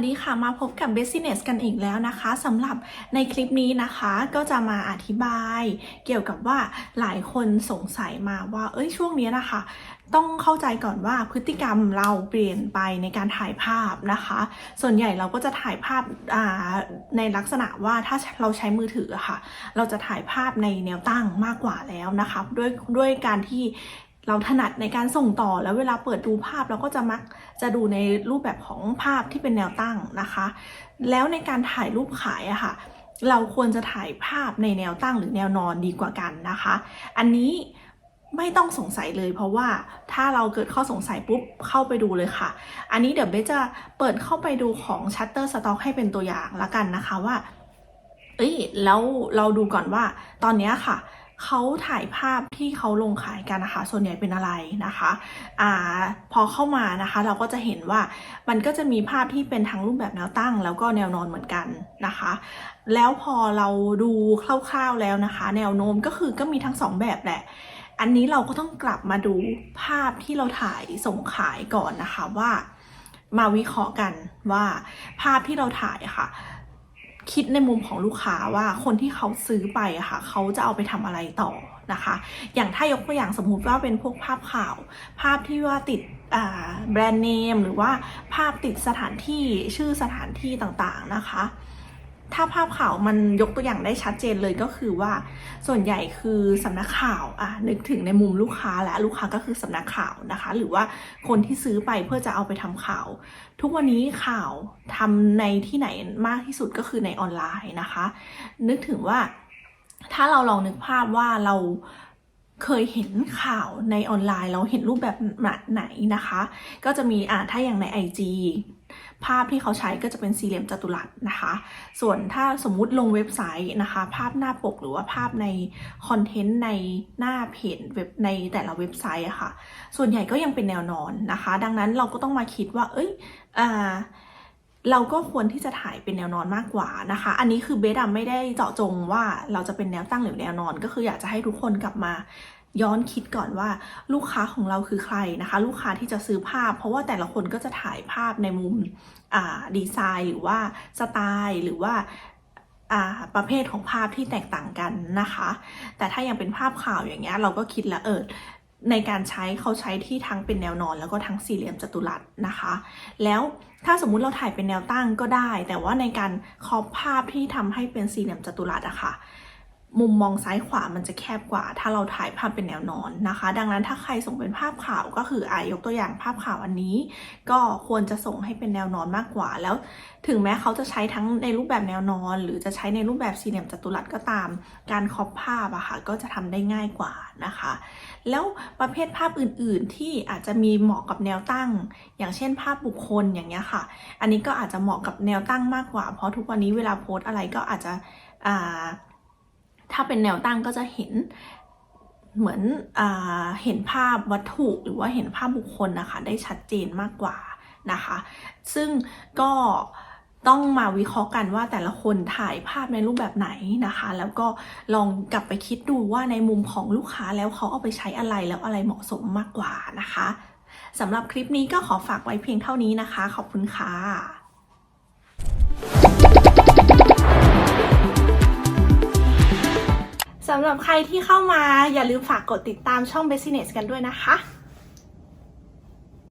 สดีค่ะมาพบกับ Business กันอีกแล้วนะคะสำหรับในคลิปนี้นะคะก็จะมาอธิบายเกี่ยวกับว่าหลายคนสงสัยมาว่า เอ้ยช่วงนี้นะคะ ต้องเข้าใจก่อนว่าพฤติกรรมเราเปลี่ยนไปในการถ่ายภาพนะคะ ส่วนใหญ่เราก็จะถ่ายภาพในลักษณะว่าถ้าเราใช้มือถือค่ะ เราจะถ่ายภาพในแนวตั้งมากกว่าแล้วนะคะ ด้วยด้วยการที่ เราถนัดในการส่งต่อแล้วเวลาเปิดดูภาพเราก็จะมักจะดูในรูปแบบของภาพที่เป็นแนวตั้งนะคะ แล้วในการถ่ายรูปขายอะค่ะ เราควรจะถ่ายภาพในแนวตั้งหรือแนวนอนดีกว่ากันนะคะ อันนี้ไม่ต้องสงสัยเลยเพราะว่าถ้าเราเกิดข้อสงสัยปุ๊บเข้าไปดูเลยค่ะ อันนี้เดี๋ยวเบสจะเปิดเข้าไปดูของ Shutterstock ให้เป็นตัวอย่างละกันนะคะว่า เอ้ยแล้วเราดูก่อนว่าตอนนี้ค่ะ เขาถ่ายภาพที่เขาลงขายกันนะคะ ส่วนใหญ่เป็นอะไรนะคะอ่าพอเข้ามานะคะ เราก็จะเห็นว่ามันก็จะมีภาพที่เป็นทั้งรูปแบบแนวตั้ง แล้วก็แนวนอนเหมือนกันนะคะ แล้วพอเราดูคร่าวๆแล้วนะคะ แนวโน้มก็คือก็มีทั้งสองแบบแหละอันนี้เราก็ต้องกลับมาดูภาพที่เราถ่ายส่งขายก่อนนะคะว่ามาวิเคราะห์กันว่าภาพที่เราถ่ายค่ะ คิดในมุมของลูกค้าว่าคนที่เขาซื้อไปอะค่ะเขาจะเอาไปทำอะไรต่อนะคะ อย่างถ้ายกตัวอย่างสมมุติว่าเป็นพวกภาพข่าว ภาพที่ว่าติดแบรนด์เนมหรือว่าภาพติดสถานที่ชื่อสถานที่ต่างๆนะคะ ถ้าภาพข่าวมันยกตัวอย่างได้ชัดเจนเลยก็คือว่า ส่วนใหญ่คือสำนักข่าวอะนึกถึงในมุมลูกค้าและลูกค้าก็คือสำนักข่าวนะคะ หรือว่าคนที่ซื้อไปเพื่อจะเอาไปทำข่าว ทุกวันนี้ข่าวทำในที่ไหนมากที่สุดก็คือในออนไลน์นะคะ นึกถึงว่าถ้าเราลองนึกภาพว่าเราเคยเห็นข่าวในออนไลน์ เราเห็นรูปแบบไหนนะคะ ก็จะมีอ่าถ้าอย่างใน IG ภาพที่เขาใช้ก็จะเป็นสี่เหลี่ยมจัตุรัสนะคะ ส่วนถ้าสมมุติลงเว็บไซต์นะคะ ภาพหน้าปกหรือว่าภาพในคอนเทนต์ในหน้าเพจเว็บในแต่ละเว็บไซต์อะค่ะ ส่วนใหญ่ก็ยังเป็นแนวนอนนะคะ ดังนั้นเราก็ต้องมาคิดว่า เอ้ยอ่าเราก็ควรที่จะถ่ายเป็นแนวนอนมากกว่านะคะ อันนี้คือเบสอะไม่ได้เจาะจงว่าเราจะเป็นแนวตั้งหรือแนวนอน ก็คืออยากจะให้ทุกคนกลับมา ย้อนคิดก่อนว่าลูกค้าของเราคือใครนะคะ ลูกค้าที่จะซื้อภาพ เพราะว่าแต่ละคนก็จะถ่ายภาพในมุมดีไซน์หรือว่าสไตล์หรือว่าประเภทของภาพที่แตกต่างกันนะคะ แต่ถ้ายังเป็นภาพข่าวอย่างเงี้ยเราก็คิดแล้วเออในการใช้เขาใช้ที่ทั้งเป็นแนวนอน แล้วก็ทั้งสี่เหลี่ยมจัตุรัสนะคะ แล้วถ้าสมมุติเราถ่ายเป็นแนวตั้งก็ได้ แต่ว่าในการครอบภาพที่ทำให้เป็นสี่เหลี่ยมจัตุรัสอะค่ะ มุมมองซ้ายขวามันจะแคบกว่า ถ้าเราถ่ายภาพเป็นแนวนอนนะคะ ดังนั้นถ้าใครส่งเป็นภาพข่าวก็คืออายกตัวอย่างภาพข่าวอันนี้ ก็ควรจะส่งให้เป็นแนวนอนมากกว่า แล้วถึงแม้เขาจะใช้ทั้งในรูปแบบแนวนอน หรือจะใช้ในรูปแบบสี่เหลี่ยมจัตุรัสก็ตาม การครอบภาพอะค่ะก็จะทำได้ง่ายกว่านะคะ แล้วประเภทภาพอื่นๆ ที่อาจจะมีเหมาะกับแนวตั้ง อย่างเช่น ภาพบุคคลอย่างเงี้ยค่ะ อันนี้ก็อาจจะเหมาะกับแนวตั้งมากกว่า เพราะทุกวันนี้เวลาโพสต์อะไรก็อาจจะอ่าาเป็นแนวตั้งก็จะเห็นเหมือนอเห็นภาพวัตถุหรือว่าเห็นภาพบุคคลนะคะ ได้ชัดเจนมากกว่านะคะ ซึ่งก็ต้องมาวิเคราะห์กันว่าแต่ละคนถ่ายภาพในรูปแบบไหนนะคะ แล้วก็ลองกลับไปคิดดูว่าในมุมของลูกค้าแล้วเขาเอาไปใช้อะไรแล้วอะไรเหมาะสมมากกว่านะคะสำหรับคลิปนี้ก็ขอฝากไว้เพียงเท่านี้นะคะ ขอบคุณค่ะ สำหรับใครที่เข้ามาอย่าลืมฝากกดติดตามช่อง Business กันด้วยนะคะ